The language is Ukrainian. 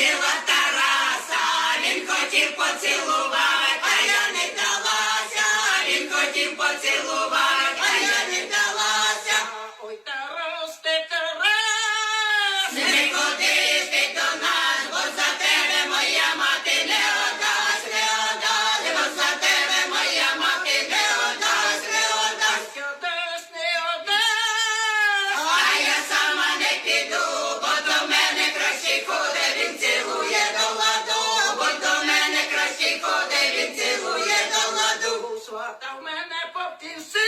бачила Тараса, він хотів поцілувати, а я не далася, він хотів поцілувати. thought, man, that fucking soup.